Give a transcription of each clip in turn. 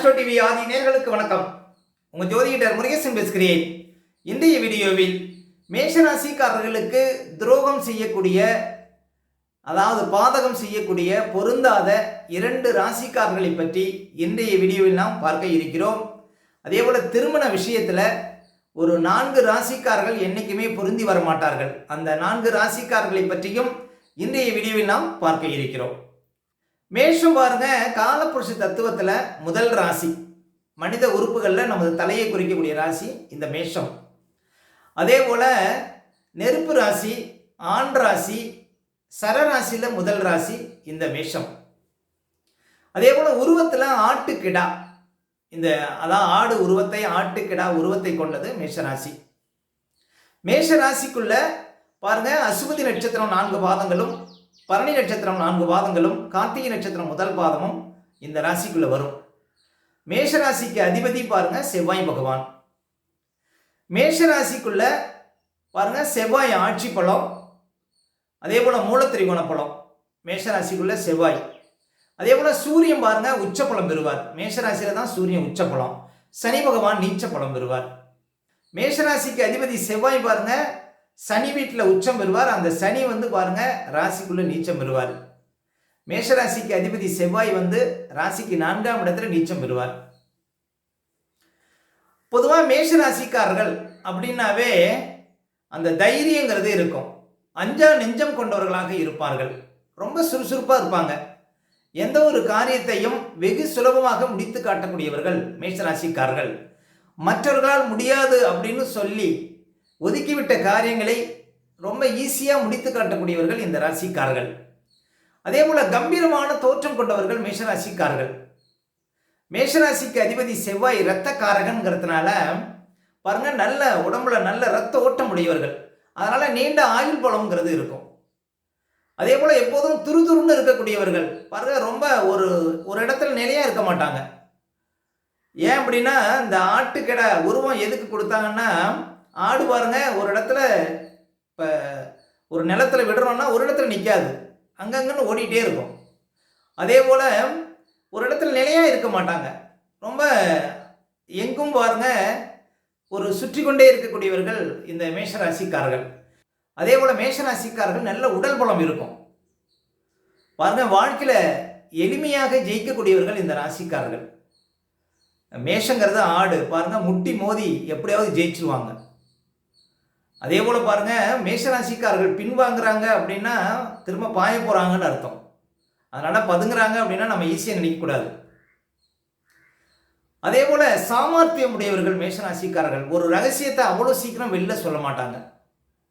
Astro TV ஆதி நேர்களுக்கு வணக்கம். உங்கள் ஜோதிடர் முருகேசன் பேசுகிறேன். இன்றைய வீடியோவில் மேஷராசிக்காரர்களுக்கு துரோகம் செய்யக்கூடிய அதாவது பாதகம் செய்யக்கூடிய பொருந்தாத இரண்டு ராசிக்காரர்களை பற்றி இன்றைய வீடியோவில் நாம் பார்க்க இருக்கிறோம். அதே போல் திருமண விஷயத்தில் ஒரு நான்கு ராசிக்காரர்கள் என்றைக்குமே பொருந்தி வர மாட்டார்கள் அந்த நான்கு ராசிக்காரர்களை பற்றியும் இன்றைய வீடியோவில் நாம் பார்க்க இருக்கிறோம். மேஷம் பாருங்க காலப்புருஷ தத்துவத்தில் முதல் ராசி. மனித உறுப்புகளில் நமது தலையை குறிக்கக்கூடிய ராசி இந்த மேஷம். அதே போல் நெருப்பு ராசி ஆண் ராசி சரராசியில் முதல் ராசி இந்த மேஷம். அதே போல் உருவத்தில் ஆட்டுக்கிடா. இந்த அதான் ஆடு உருவத்தை ஆட்டுக்கிடா உருவத்தை கொண்டது மேஷராசி மேஷராசிக்குள்ள பாருங்க அசுபதி நட்சத்திரம் நான்கு பாதங்களும் பரணி நட்சத்திரம் நான்கு பாதங்களும் கார்த்திகை நட்சத்திரம் முதல் பாதமும் இந்த ராசிக்குள்ள வரும். மேஷ ராசிக்கு அதிபதி பாருங்க செவ்வாய் பகவான். மேஷ ராசிக்குள்ள பாருங்க செவ்வாய் ஆட்சி பழம் அதே போல மூலத்திரிகோண பழம் மேஷ ராசிக்குள்ள செவ்வாய். அதே போல சூரியன் பாருங்க உச்சப்பழம் பெறுவார். மேஷ ராசியில தான் சூரியன் உச்சப்பழம் சனி பகவான் நீச்ச பழம் பெறுவார் மேஷராசிக்கு அதிபதி செவ்வாய் பாருங்க சனி வீட்டில் உச்சம் பெறுவார். அந்த சனி வந்து பாருங்க ராசிக்குள்ள நீச்சம் பெறுவார். மேஷராசிக்கு அதிபதி செவ்வாய் வந்து ராசிக்கு நான்காம் இடத்துல நீச்சம் பெறுவார். பொதுவாக மேஷராசிக்காரர்கள் அப்படின்னாவே அந்த தைரியங்கிறது இருக்கும். அஞ்சா நெஞ்சம் கொண்டவர்களாக இருப்பார்கள். ரொம்ப சுறுசுறுப்பாக இருப்பாங்க. எந்த ஒரு காரியத்தையும் வெகு சுலபமாக முடித்து காட்டக்கூடியவர்கள் மேஷராசிக்காரர்கள். மற்றவர்களால் முடியாது அப்படின்னு சொல்லி ஒதுக்கிவிட்ட காரியங்களை ரொம்ப ஈஸியாக முடித்து காட்டக்கூடியவர்கள் இந்த ராசிக்காரர்கள். அதே போல் கம்பீரமான தோற்றம் கொண்டவர்கள் மேஷராசிக்காரர்கள். மேஷராசிக்கு அதிபதி செவ்வாய் இரத்த பாருங்க நல்ல உடம்புல நல்ல ரத்த ஓட்டம் உடையவர்கள். அதனால நீண்ட ஆயுள் பலம்ங்கிறது இருக்கும். அதே போல் எப்போதும் துருதுருன்னு இருக்கக்கூடியவர்கள். பாருங்க ரொம்ப ஒரு ஒரு இடத்துல நிலையாக இருக்க மாட்டாங்க. ஏன் அப்படின்னா இந்த ஆட்டுக்கடை உருவம் எதுக்கு கொடுத்தாங்கன்னா ஆடு பாருங்க ஒரு இடத்துல இப்போ ஒரு நிலத்துல விடுறோம்னா ஒரு இடத்துல நிற்காது அங்கங்கன்னு ஓடிட்டே இருக்கும். அதே போல் ஒரு இடத்துல நிலையாக இருக்க மாட்டாங்க. ரொம்ப எங்கும் பாருங்க ஒரு சுற்றி கொண்டே இருக்கக்கூடியவர்கள் இந்த மேஷராசிக்காரர்கள். அதே போல் மேஷராசிக்காரர்கள் நல்ல உடல் பலம் இருக்கும். பாருங்க வாழ்க்கையில் எளிமையாக ஜெயிக்கக்கூடியவர்கள் இந்த ராசிக்காரர்கள். மேஷங்கிறது ஆடு. பாருங்க முட்டி மோதி எப்படியாவது ஜெயிச்சிருவாங்க. அதே போல் பாருங்க மேஷராசிக்காரர்கள் பின்வாங்குறாங்க அப்படின்னா திரும்ப பாய போகிறாங்கன்னு அர்த்தம். அதனால் பதுங்குறாங்க அப்படின்னா நம்ம ஈஸியாக நினைக்கக்கூடாது அதே போல் சாமர்த்தியம் உடையவர்கள் மேஷராசிக்காரர்கள் ஒரு ரகசியத்தை அவ்வளோ சீக்கிரம் வெளில சொல்ல மாட்டாங்க.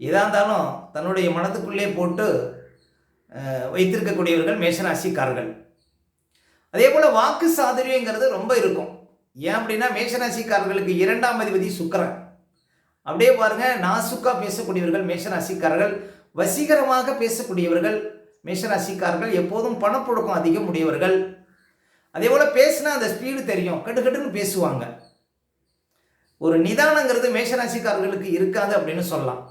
எதாக இருந்தாலும் தன்னுடைய மனதுக்குள்ளே போட்டு வைத்திருக்கக்கூடியவர்கள் மேஷராசிக்காரர்கள். அதே போல் வாக்கு சாதுரியங்கிறது ரொம்ப இருக்கும். ஏன் அப்படின்னா மேஷராசிக்காரர்களுக்கு இரண்டாம் அதிபதி சுக்கரன். அப்படியே பாருங்க நாசுக்கா பேசக்கூடியவர்கள் மேஷராசிக்காரர்கள் வசீகரமாக பேசக்கூடியவர்கள் மேஷராசிக்காரர்கள் எப்போதும் பணப்புழக்கம் அதிகம் உடையவர்கள். அதே போல் பேசினா அந்த ஸ்பீடு தெரியும் கடுகடுன்னு பேசுவாங்க. ஒரு நிதானங்கிறது மேஷராசிக்காரர்களுக்கு இருக்காது அப்படின்னு சொல்லலாம்.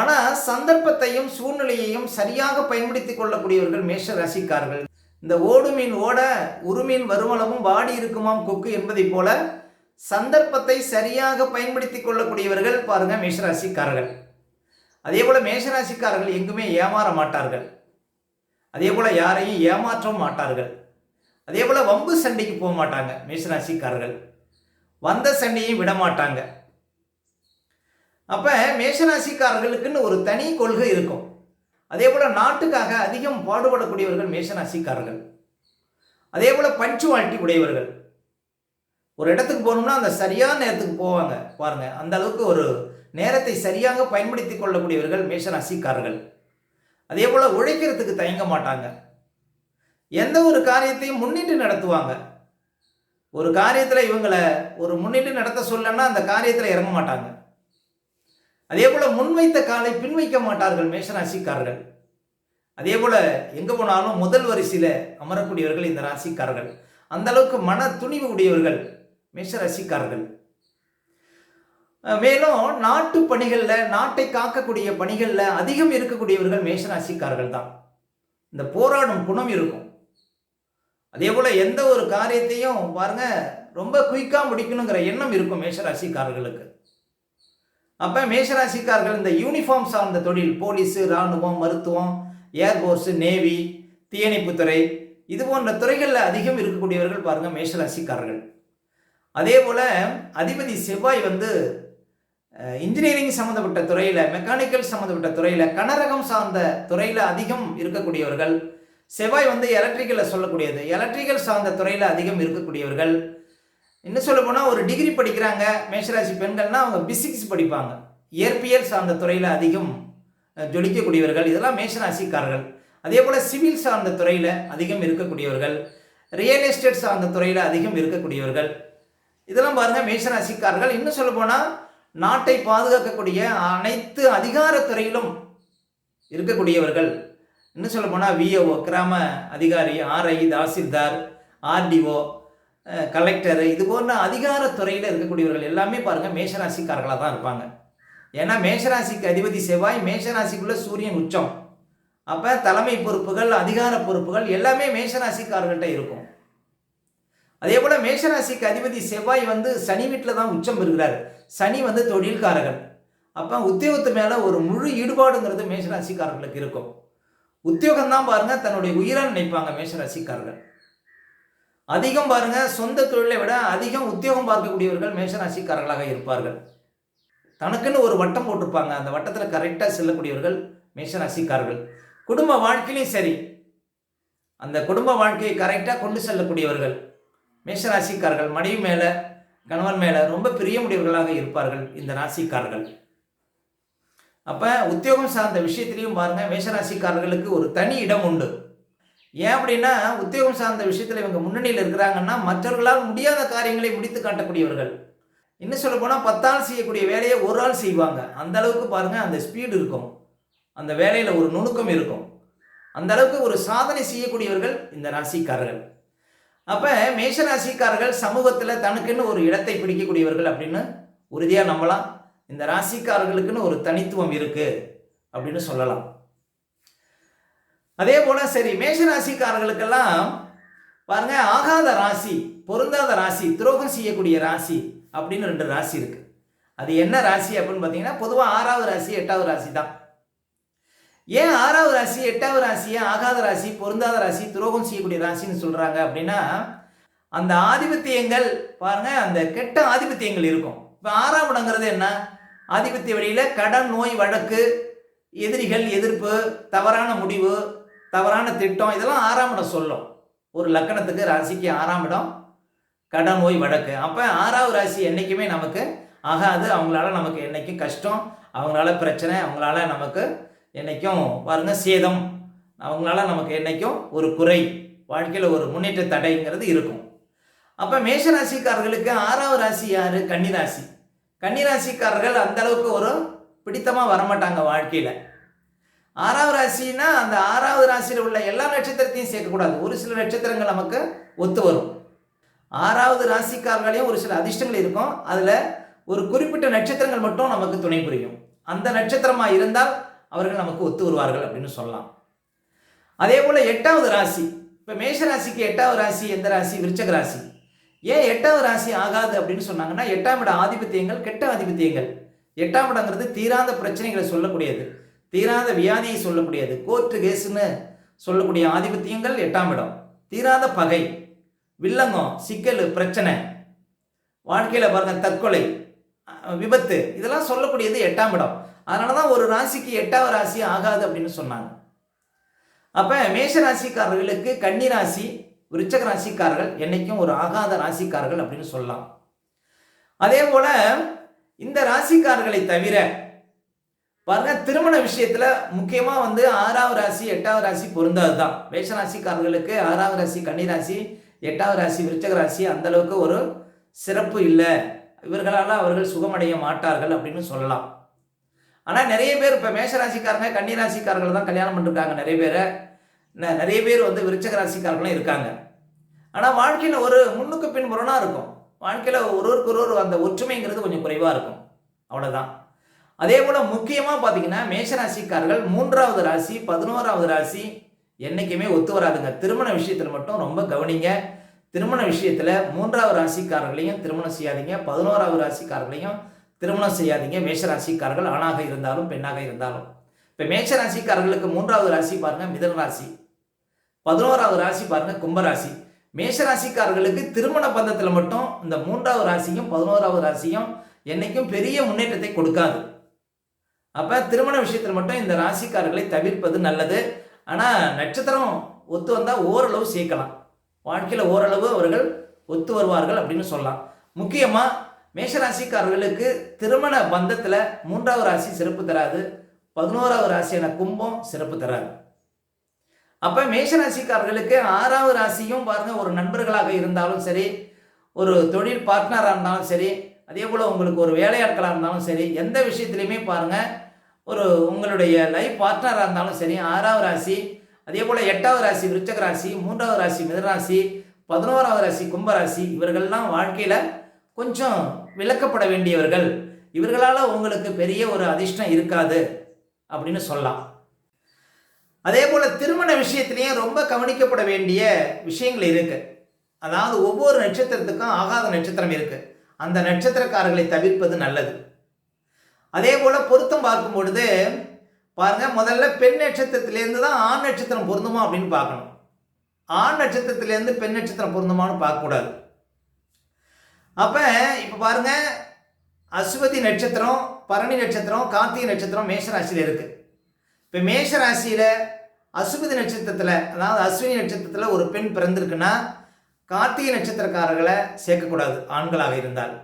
ஆனால் சந்தர்ப்பத்தையும் சூழ்நிலையையும் சரியாக பயன்படுத்தி கொள்ளக்கூடியவர்கள் மேஷராசிக்காரர்கள். இந்த ஓடு மீன் ஓட உருமீன் வருமளவும் வாடி இருக்குமாம் கொக்கு என்பதைப் போல சந்தர்ப்பத்தை சரியாக பயன்படுத்தி கொள்ளக்கூடியவர்கள் பாருங்க மேஷராசிக்காரர்கள். அதே போல மேஷராசிக்காரர்கள் எங்குமே ஏமாற மாட்டார்கள். அதே போல யாரையும் ஏமாற்றவும் மாட்டார்கள். அதே போல வம்பு சண்டைக்கு போக மாட்டாங்க மேஷராசிக்காரர்கள். வந்த சண்டையும் விட மாட்டாங்க. அப்ப மேஷராசிக்காரர்களுக்குன்னு ஒரு தனி கொள்கை இருக்கும். அதே போல நாட்டுக்காக அதிகம் பாடுபடக்கூடியவர்கள் மேஷராசிக்காரர்கள். அதே போல பஞ்சுவாலிட்டி உடையவர்கள். ஒரு இடத்துக்கு போகணும்னா அந்த சரியான நேரத்துக்கு போவாங்க பாருங்க. அந்த அளவுக்கு ஒரு நேரத்தை சரியாக பயன்படுத்தி கொள்ளக்கூடியவர்கள் மேஷராசிக்காரர்கள். அதே போல் உழைக்கிறதுக்கு தயங்க மாட்டாங்க. எந்த ஒரு காரியத்தையும் முன்னிட்டு நடத்துவாங்க. ஒரு காரியத்தில் இவங்களை ஒரு முன்னிட்டு நடத்த சொல்லன்னா அந்த காரியத்தில் இறங்க மாட்டாங்க. அதே போல் முன்வைத்த காலை பின்வைக்க மாட்டார்கள் மேஷராசிக்காரர்கள். அதே போல் எங்கே போனாலும் முதல் வரிசையில் அமரக்கூடியவர்கள் இந்த ராசிக்காரர்கள். அந்த அளவுக்கு மன துணிவு உடையவர்கள். மேஷ ரசிக்கார்கள் மேலும் நாட்டு பணிகளில் நாட்டை காக்கக்கூடிய பணிகளில் அதிகம் இருக்கக்கூடியவர்கள் மேஷராசிக்காரர்கள் தான். இந்த போராடும் குணம் இருக்கும். அதே போல் எந்த ஒரு காரியத்தையும் பாருங்க ரொம்ப குயிக்காக முடிக்கணுங்கிற எண்ணம் இருக்கும் மேஷராசிக்காரர்களுக்கு அப்போ மேஷராசிக்காரர்கள் இந்த யூனிஃபார்ம் சார்ந்த தொழில் போலீஸு இராணுவம் மருத்துவம் ஏர்ஃபோர்ஸு நேவி தீயணைப்புத்துறை இது போன்ற துறைகளில் அதிகம் இருக்கக்கூடியவர்கள் பாருங்கள் மேஷராசிக்காரர்கள் அதே போல் அதிபதி செவ்வாய் வந்து இன்ஜினியரிங் சம்மந்தப்பட்ட துறையில் மெக்கானிக்கல் சம்மந்தப்பட்ட துறையில் கனரகம் சார்ந்த துறையில் அதிகம் இருக்கக்கூடியவர்கள் செவ்வாய் வந்து எலக்ட்ரிக்கலில் சொல்லக்கூடியது. எலக்ட்ரிக்கல் சார்ந்த துறையில் அதிகம் இருக்கக்கூடியவர்கள். இன்னும் சொல்ல போனால் ஒரு டிகிரி படிக்கிறாங்க மேஷராசி பெண்கள்னா அவங்க பிசிக்ஸ் படிப்பாங்க. இயற்பியல் சார்ந்த துறையில் அதிகம் ஜொலிக்கக்கூடியவர்கள். இதெல்லாம் மேஷராசிக்காரர்கள். அதே போல் சிவில் சார்ந்த துறையில் அதிகம் இருக்கக்கூடியவர்கள். ரியல் எஸ்டேட் சார்ந்த துறையில் அதிகம் இருக்கக்கூடியவர்கள். இதெல்லாம் பாருங்க மேஷராசிக்காரர்கள். இன்னும் சொல்ல போனால் நாட்டை பாதுகாக்கக்கூடிய அனைத்து அதிகாரத்துறையிலும் இருக்கக்கூடியவர்கள். இன்னும் சொல்ல போனால் விஏஓ கிராம அதிகாரி ஆர்ஐ தாசில்தார் ஆர்டிஓ கலெக்டர் இது போன்ற அதிகாரத்துறையில் இருக்கக்கூடியவர்கள் எல்லாமே பாருங்கள் மேஷராசிக்காரர்களாக தான் இருப்பாங்க. ஏன்னா மேஷராசிக்கு அதிபதி செவ்வாய் மேஷராசிக்குள்ள சூரியன் உச்சம். அப்போ தலைமை பொறுப்புகள் அதிகார பொறுப்புகள் எல்லாமே மேஷராசிக்காரர்கள்ட்ட இருக்கும். அதே போல் மேஷராசிக்கு அதிபதி செவ்வாய் வந்து சனி வீட்டில் தான் உச்சம் பெறுகிறார். சனி வந்து தொழில்காரகன். அப்போ உத்தியோகத்து மேலே ஒரு முழு ஈடுபாடுங்கிறது மேஷராசிக்காரர்களுக்கு இருக்கும். உத்தியோகம் தான் பாருங்கள் தன்னுடைய உயிராக நினைப்பாங்க மேஷராசிக்காரர்கள். அதிகம் பாருங்க சொந்த தொழிலை விட அதிகம் உத்தியோகம் பார்க்கக்கூடியவர்கள் மேஷராசிக்காரர்களாக இருப்பார்கள். தனக்குன்னு ஒரு வட்டம் போட்டிருப்பாங்க. அந்த வட்டத்தில் கரெக்டாக செல்லக்கூடியவர்கள் மேஷராசிக்காரர்கள். குடும்ப வாழ்க்கையிலையும் சரி. அந்த குடும்ப வாழ்க்கையை கரெக்டாக கொண்டு செல்லக்கூடியவர்கள். மேஷராசிக்காரர்கள் மனைவி மேலே கணவன் மேலே ரொம்ப பிரியமுடையவர்களாக இருப்பார்கள் இந்த ராசிக்காரர்கள். அப்போ உத்தியோகம் சார்ந்த விஷயத்திலையும் பாருங்கள் மேஷராசிக்காரர்களுக்கு ஒரு தனி இடம் உண்டு. ஏன் அப்படின்னா உத்தியோகம் சார்ந்த விஷயத்தில் இவங்க முன்னணியில் இருக்கிறாங்கன்னா மற்றவர்களால் முடியாத காரியங்களை முடித்து காட்டக்கூடியவர்கள். இன்னும் சொல்ல போனால் பத்தாள் செய்யக்கூடிய வேலையை ஒரு ஆள் செய்வாங்க. அந்த அளவுக்கு பாருங்கள் அந்த ஸ்பீடு இருக்கும். அந்த வேலையில் ஒரு நுணுக்கம் இருக்கும். அந்த அளவுக்கு ஒரு சாதனை செய்யக்கூடியவர்கள் இந்த ராசிக்காரர்கள். அப்போ மேஷராசிக்காரர்கள் சமூகத்தில் தனக்குன்னு ஒரு இடத்தை பிடிக்கக்கூடியவர்கள் அப்படின்னு உறுதியாக நம்பலாம். இந்த ராசிக்காரர்களுக்குன்னு ஒரு தனித்துவம் இருக்குது அப்படின்னு சொல்லலாம். அதே போல் சரி மேஷராசிக்காரர்களுக்கெல்லாம் பாருங்க ஆகாத ராசி பொருந்தாத ராசி துரோகம் செய்யக்கூடிய ராசி அப்படின்னு ரெண்டு ராசி இருக்குது அது என்ன ராசி அப்படின்னு பார்த்தீங்கன்னா பொதுவாக ஆறாவது ராசி எட்டாவது ராசி தான். ஏன் ஆறாவது ராசி எட்டாவது ராசியை ஆகாத ராசி பொருந்தாத ராசி துரோகம் செய்யக்கூடிய ராசின்னு சொல்கிறாங்க அப்படின்னா அந்த ஆதிபத்தியங்கள் பாருங்க அந்த கெட்ட ஆதிபத்தியங்கள் இருக்கும். இப்போ ஆறாம் இடங்கிறது என்ன? ஆதிபத்திய வழியில் கடன் நோய் வழக்கு எதிரிகள் எதிர்ப்பு தவறான முடிவு தவறான திட்டம் இதெல்லாம் ஆறாம் இடம் சொல்லும். ஒரு லக்கணத்துக்கு ராசிக்கு ஆறாம் இடம் கடன் நோய் வழக்கு. அப்போ ஆறாவது ராசி என்றைக்குமே நமக்கு ஆகாது. அவங்களால நமக்கு என்னைக்கும் கஷ்டம் அவங்களால பிரச்சனை அவங்களால நமக்கு என்னைக்கும் பாருங்க சேதம். அவங்களால நமக்கு என்னைக்கும் ஒரு குறை. வாழ்க்கையில் ஒரு முன்னேற்ற தடைங்கிறது இருக்கும். அப்போ மேஷராசிக்காரர்களுக்கு ஆறாவது ராசி யார்? கன்னிராசி. கன்னிராசிக்காரர்கள் அந்த அளவுக்கு ஒரு பிடித்தமாக வரமாட்டாங்க வாழ்க்கையில். ஆறாவது ராசினா அந்த ஆறாவது ராசியில் உள்ள எல்லா நட்சத்திரத்தையும் சேர்க்கக்கூடாது. ஒரு சில நட்சத்திரங்கள் நமக்கு ஒத்து வரும். ஆறாவது ராசிக்காரர்களையும் ஒரு சில அதிர்ஷ்டங்கள் இருக்கும். அதில் ஒரு குறிப்பிட்ட நட்சத்திரங்கள் மட்டும் நமக்கு துணை புரியும். அந்த நட்சத்திரமாக இருந்தால் அவர்கள் நமக்கு ஒத்து வருவார்கள் அப்படின்னு சொல்லலாம். அதே போல் எட்டாவது ராசி. இப்போ மேஷ ராசிக்கு எட்டாவது ராசி எந்த ராசி? விருச்சக ராசி. ஏன் எட்டாவது ராசி ஆகாது அப்படின்னு சொன்னாங்கன்னா எட்டாம் இட ஆதிபத்தியங்கள் கெட்ட ஆதிபத்தியங்கள். எட்டாம் இடங்கிறது தீராத பிரச்சனைகளை சொல்லக்கூடியது. தீராத வியாதியை சொல்லக்கூடியது. கோர்ட்டு கேஸுன்னு சொல்லக்கூடிய ஆதிபத்தியங்கள் எட்டாம் இடம். தீராத பகை வில்லங்கம் சிக்கல் பிரச்சனை. வாழ்க்கையில் பாருங்கள் தற்கொலை விபத்து இதெல்லாம் சொல்லக்கூடியது எட்டாம் இடம். அதனால தான் ஒரு ராசிக்கு எட்டாவது ராசி ஆகாது அப்படின்னு சொன்னாங்க. அப்போ மேஷ ராசிக்காரர்களுக்கு கன்னி ராசி விருச்சக ராசிக்காரர்கள் என்னைக்கும் ஒரு ஆகாத ராசிக்காரர்கள் அப்படின்னு சொல்லலாம். அதே போல் இந்த ராசிக்காரர்களை தவிர பாருங்க திருமண விஷயத்துல முக்கியமா வந்து ஆறாவது ராசி எட்டாவது ராசி பொருந்தாது தான் மேஷ ராசிக்காரர்களுக்கு ஆறாவது ராசி கன்னி ராசி எட்டாவது ராசி விருச்சக ராசி அந்த அளவுக்கு ஒரு சிறப்பு இல்லை. இவர்களால் அவர்கள் சுகமடைய மாட்டார்கள் அப்படின்னு சொல்லலாம். ஆனால் நிறைய பேர் இப்போ மேஷராசிக்காரங்க கன்னிராசிக்காரர்கள் தான் கல்யாணம் பண்ணிருக்காங்க நிறைய பேரை. ந- நிறைய பேர் வந்து விருச்சக ராசிக்காரர்களும் இருக்காங்க. ஆனால் வாழ்க்கையில் ஒரு முன்னுக்கு பின் இருக்கும். வாழ்க்கையில் ஒருவருக்கு ஒருவர் அந்த ஒற்றுமைங்கிறது கொஞ்சம் குறைவாக இருக்கும். அவ்வளோதான் அதே போல் முக்கியமாக பார்த்தீங்கன்னா மேஷராசிக்காரர்கள் மூன்றாவது ராசி பதினோராவது ராசி என்றைக்குமே ஒத்து வராதுங்க. திருமண விஷயத்தில் மட்டும் ரொம்ப கவனிங்க. திருமண விஷயத்தில் மூன்றாவது ராசிக்காரர்களையும் திருமணம் செய்யாதீங்க. பதினோராவது ராசிக்காரர்களையும் திருமணம் செய்யாதீங்க. மேஷ ராசிக்காரர்கள் ஆணாக இருந்தாலும் பெண்ணாக இருந்தாலும். இப்போ மேஷராசிக்காரர்களுக்கு மூன்றாவது ராசி பாருங்க மிதன ராசி. பதினோராவது ராசி பாருங்க கும்பராசி மேஷ ராசிக்காரர்களுக்கு திருமண பந்தத்தில் மட்டும் இந்த மூன்றாவது ராசியும் பதினோராவது ராசியும் என்னைக்கும் பெரிய முன்னேற்றத்தை கொடுக்காது. அப்போ திருமண விஷயத்தில் மட்டும் இந்த ராசிக்காரர்களை தவிர்ப்பது நல்லது. ஆனால் நட்சத்திரம் ஒத்து வந்தால் ஓரளவு சேர்க்கலாம். வாழ்க்கையில் ஓரளவு அவர்கள் ஒத்து வருவார்கள் அப்படின்னு சொல்லலாம். முக்கியமாக மேஷராசிக்காரர்களுக்கு திருமண பந்தத்தில் மூன்றாவது ராசி சிறப்பு தராது பதினோராவது ராசியான கும்பம் சிறப்பு தராது. அப்போ மேஷராசிக்காரர்களுக்கு ஆறாவது ராசியும் பாருங்கள் ஒரு நண்பர்களாக இருந்தாலும் சரி ஒரு தொழில் பார்ட்னராக இருந்தாலும் சரி அதே போல் உங்களுக்கு ஒரு வேலையாட்களாக இருந்தாலும் சரி எந்த விஷயத்துலையுமே பாருங்கள் ஒரு உங்களுடைய லைஃப் பார்ட்னராக இருந்தாலும் சரி ஆறாவது ராசி அதே போல் எட்டாவது ராசி விருச்சக ராசி மூன்றாவது ராசி மிதராசி பதினோராவது ராசி கும்பராசி இவர்கள்லாம் வாழ்க்கையில் கொஞ்சம் விளக்கப்பட வேண்டியவர்கள். இவர்களால் உங்களுக்கு பெரிய ஒரு அதிர்ஷ்டம் இருக்காது அப்படின்னு சொல்லலாம். அதே போல் திருமண விஷயத்திலையும் ரொம்ப கவனிக்கப்பட வேண்டிய விஷயங்கள் இருக்குது அதாவது ஒவ்வொரு நட்சத்திரத்துக்கும் ஆகாத நட்சத்திரம் இருக்குது அந்த நட்சத்திரக்காரர்களை தவிர்ப்பது நல்லது. அதே போல் பொருத்தம் பார்க்கும் பொழுது பாருங்கள் முதல்ல பெண் நட்சத்திரத்திலேருந்து தான் ஆண் நட்சத்திரம் பொருந்துமா அப்படின்னு பார்க்கணும். ஆண் நட்சத்திரத்திலேருந்து பெண் நட்சத்திரம் பொருந்துமான்னு பார்க்கக்கூடாது. அப்போ இப்போ பாருங்க அஸ்வதி நட்சத்திரம் பரணி நட்சத்திரம் கார்த்திகை நட்சத்திரம் மேஷராசியில் இருக்குது இப்போ மேஷராசியில் அஸ்வதி நட்சத்திரத்தில் அதாவது அஸ்வினி நட்சத்திரத்தில் ஒரு பெண் பிறந்திருக்குன்னா கார்த்திகை நட்சத்திரக்காரர்களை சேர்க்கக்கூடாது ஆண்களாக இருந்தால்.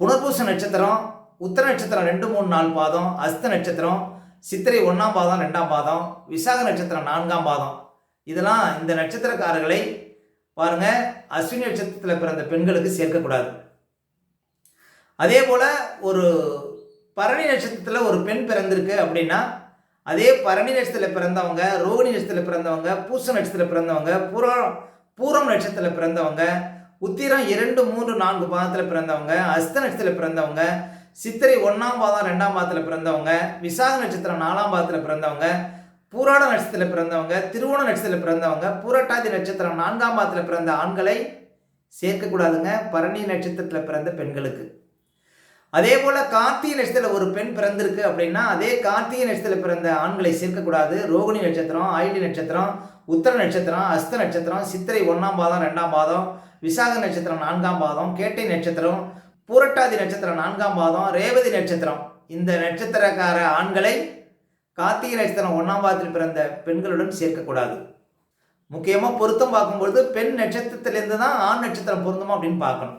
புனர்பூச நட்சத்திரம் உத்தர நட்சத்திரம் ரெண்டு மூணு நாலு பாதம் அஸ்த நட்சத்திரம் சித்திரை ஒன்றாம் பாதம் ரெண்டாம் பாதம் விசாக நட்சத்திரம் நான்காம் பாதம். இதெல்லாம் இந்த நட்சத்திரக்காரர்களை பாருங்க அஸ்வினி நட்சத்திரத்தில் பிறந்த பெண்களுக்கு சேர்க்கக்கூடாது. அதே போல் ஒரு பரணி நட்சத்திரத்தில் ஒரு பெண் பிறந்திருக்கு அப்படின்னா அதே பரணி நட்சத்திரத்தில் பிறந்தவங்க ரோகிணி நட்சத்திரத்தில் பிறந்தவங்க பூச நட்சத்திரத்தில் பிறந்தவங்க பூரம் பூரம் நட்சத்திரத்தில் பிறந்தவங்க உத்திரம் இரண்டு மூன்று நான்கு பாதத்தில் பிறந்தவங்க அஸ்த நட்சத்திரத்தில் பிறந்தவங்க சித்திரை ஒன்றாம் பாதம் ரெண்டாம் பாதத்தில் பிறந்தவங்க விசாக நட்சத்திரம் நாலாம் பாதத்தில் பிறந்தவங்க பூராட நட்சத்திரத்தில் பிறந்தவங்க திருவோண நட்சத்திரத்தில் பிறந்தவங்க பூரட்டாதி நட்சத்திரம் நான்காம் பாதத்தில் பிறந்த ஆண்களை சேர்க்கக்கூடாதுங்க பரணி நட்சத்திரத்தில் பிறந்த பெண்களுக்கு. அதே போல் கார்த்திகை நட்சத்திரத்தில் ஒரு பெண் பிறந்திருக்கு அப்படின்னா அதே கார்த்திகை நட்சத்திரத்தில் பிறந்த ஆண்களை சேர்க்கக்கூடாது ரோகிணி நட்சத்திரம் ஆயுடி நட்சத்திரம் உத்தர நட்சத்திரம் அஸ்த நட்சத்திரம் சித்திரை ஒன்றாம் பாதம் ரெண்டாம் பாதம் விசாக நட்சத்திரம் நான்காம் பாதம் கேட்டை நட்சத்திரம் பூரட்டாதி நட்சத்திரம் நான்காம் பாதம் ரேவதி நட்சத்திரம். இந்த நட்சத்திரக்கார ஆண்களை கார்த்திகை நட்சத்திரம் ஒன்றாம் பாதத்தில் பிறந்த பெண்களுடன் சேர்க்கக்கூடாது. முக்கியமாக பொருத்தம் பார்க்கும்பொழுது பெண் நட்சத்திரத்திலேருந்து தான் ஆண் நட்சத்திரம் பொருந்துமா அப்படின்னு பார்க்கணும்.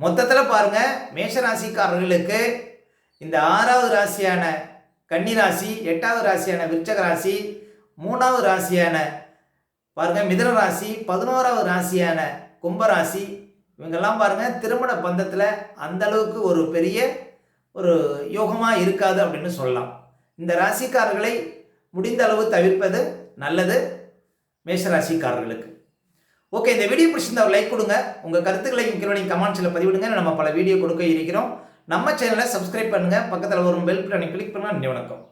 மொத்தத்தில் பாருங்க மேஷராசிக்காரர்களுக்கு இந்த ஆறாவது ராசியான கன்னி ராசி எட்டாவது ராசியான விருச்சக ராசி மூணாவது ராசியான பாருங்க மிதன ராசி பதினோராவது ராசியான கும்பராசி இவங்கெல்லாம் பாருங்க திருமண பந்தத்தில் அந்த அளவுக்கு ஒரு பெரிய ஒரு யோகமாக இருக்காது அப்படின்னு சொல்லலாம். இந்த ராசிக்காரர்களை முடிந்த அளவு தவிர்ப்பது நல்லது மேஷராசிக்காரர்களுக்கு. ஓகே இந்த வீடியோ பிடிச்சிருந்தா ஒரு லைக் கொடுங்க. உங்கள் கருத்துக்களை கீழே கமெண்ட்ஸில் பதிவிடுங்க. நம்ம பல வீடியோ கொடுக்க இருக்கிறோம். நம்ம சேனலை சப்ஸ்கிரைப் பண்ணுங்கள் பக்கத்தில் வரும் பெல் பட்டனை கிளிக் பண்ணுங்கள் நன்றி வணக்கம்.